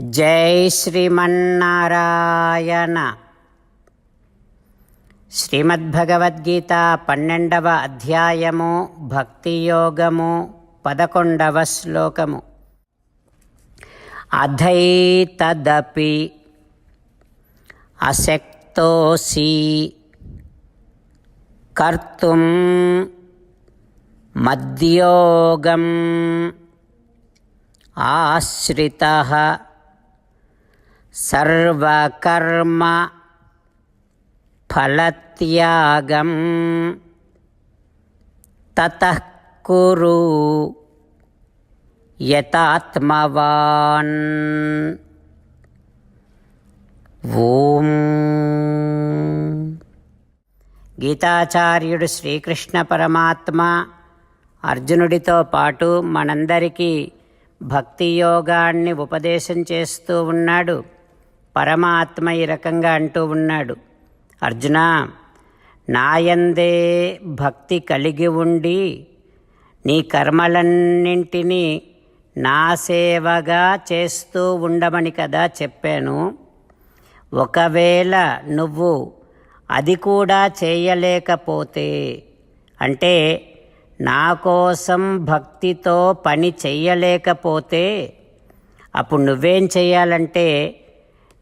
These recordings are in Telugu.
జై శ్రీమన్నారాయణ. శ్రీమద్భగవద్గీత పన్నెండవ అధ్యాయము భక్తియోగము పదకొండవ శ్లోకము. అధైతదపి అశక్తోసి కర్తుం మద్యోగం ఆశ్రిత సర్వకర్మ ఫలత్యాగం తతకురు యథాత్మవాన్ యతాత్మవాన్. ఓం. గీతాచార్యుడు శ్రీకృష్ణ పరమాత్మ అర్జునుడితో పాటు మనందరికీ భక్తి యోగాన్ని ఉపదేశం చేస్తూ ఉన్నాడు. పరమాత్మ ఈ రకంగా అంటూ ఉన్నాడు. అర్జున నాయందే భక్తి కలిగి ఉండి నీ కర్మలన్నింటినీ నా సేవగా చేస్తూ ఉండమని కదా చెప్పాను. ఒకవేళ నువ్వు అది కూడా చేయలేకపోతే అంటే నా కోసం భక్తితో పని చెయ్యలేకపోతే అప్పుడు నువ్వేం చేయాలంటే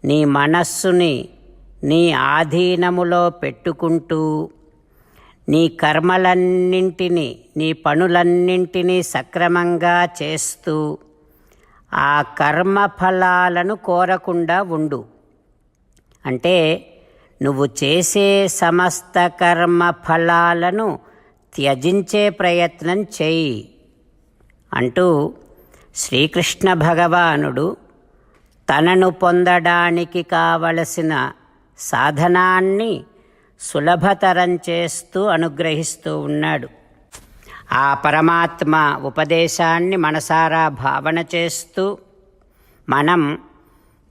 నీ మనస్సుని నీ ఆధీనములో పెట్టుకుంటూ నీ కర్మలన్నింటినీ నీ పనులన్నింటినీ సక్రమంగా చేస్తూ ఆ కర్మ ఫలాలను కోరకుండా ఉండు. అంటే నువ్వు చేసే సమస్త కర్మ ఫలాలను త్యజించే ప్రయత్నం చేయి అంటూ శ్రీకృష్ణ భగవానుడు తనను పొందడానికి కావలసిన సాధనాన్ని సులభతరం చేస్తూ అనుగ్రహిస్తూ ఉన్నాడు. ఆ పరమాత్మ ఉపదేశాన్ని మనసారా భావన చేస్తూ మనం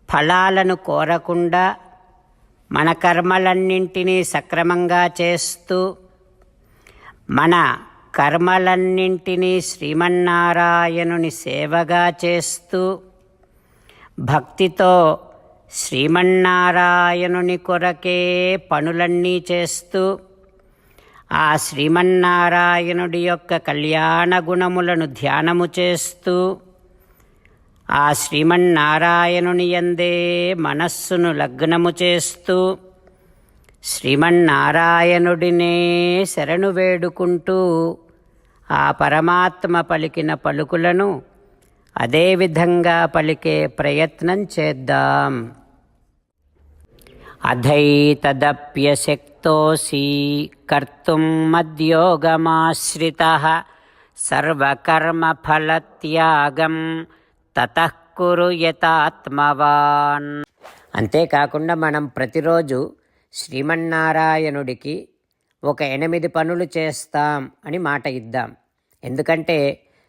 ఫలాలను కోరకుండా మన కర్మలన్నింటినీ సక్రమంగా చేస్తూ మన కర్మలన్నింటినీ శ్రీమన్నారాయణుని సేవగా చేస్తూ భక్తితో శ్రీమన్నారాయణుని కొరకే పనులన్నీ చేస్తూ ఆ శ్రీమన్నారాయణుడి యొక్క కళ్యాణ గుణములను ధ్యానము చేస్తూ ఆ శ్రీమన్నారాయణుని ఎందే మనస్సును లగ్నము చేస్తూ శ్రీమన్నారాయణుడినే శరణు వేడుకుంటూ ఆ పరమాత్మ పలికిన పలుకులను అదేవిధంగా పలికే ప్రయత్నం చేద్దాం. అధైతదప్యశక్తోసి కర్తుం మద్యోగమాశ్రిత సర్వకర్మఫలత్యాగం తత కురు యథాత్మవాన్. అంతేకాకుండా మనం ప్రతిరోజు శ్రీమన్నారాయణుడికి ఒక ఎనిమిది పనులు చేస్తాం అని మాట ఇద్దాం. ఎందుకంటే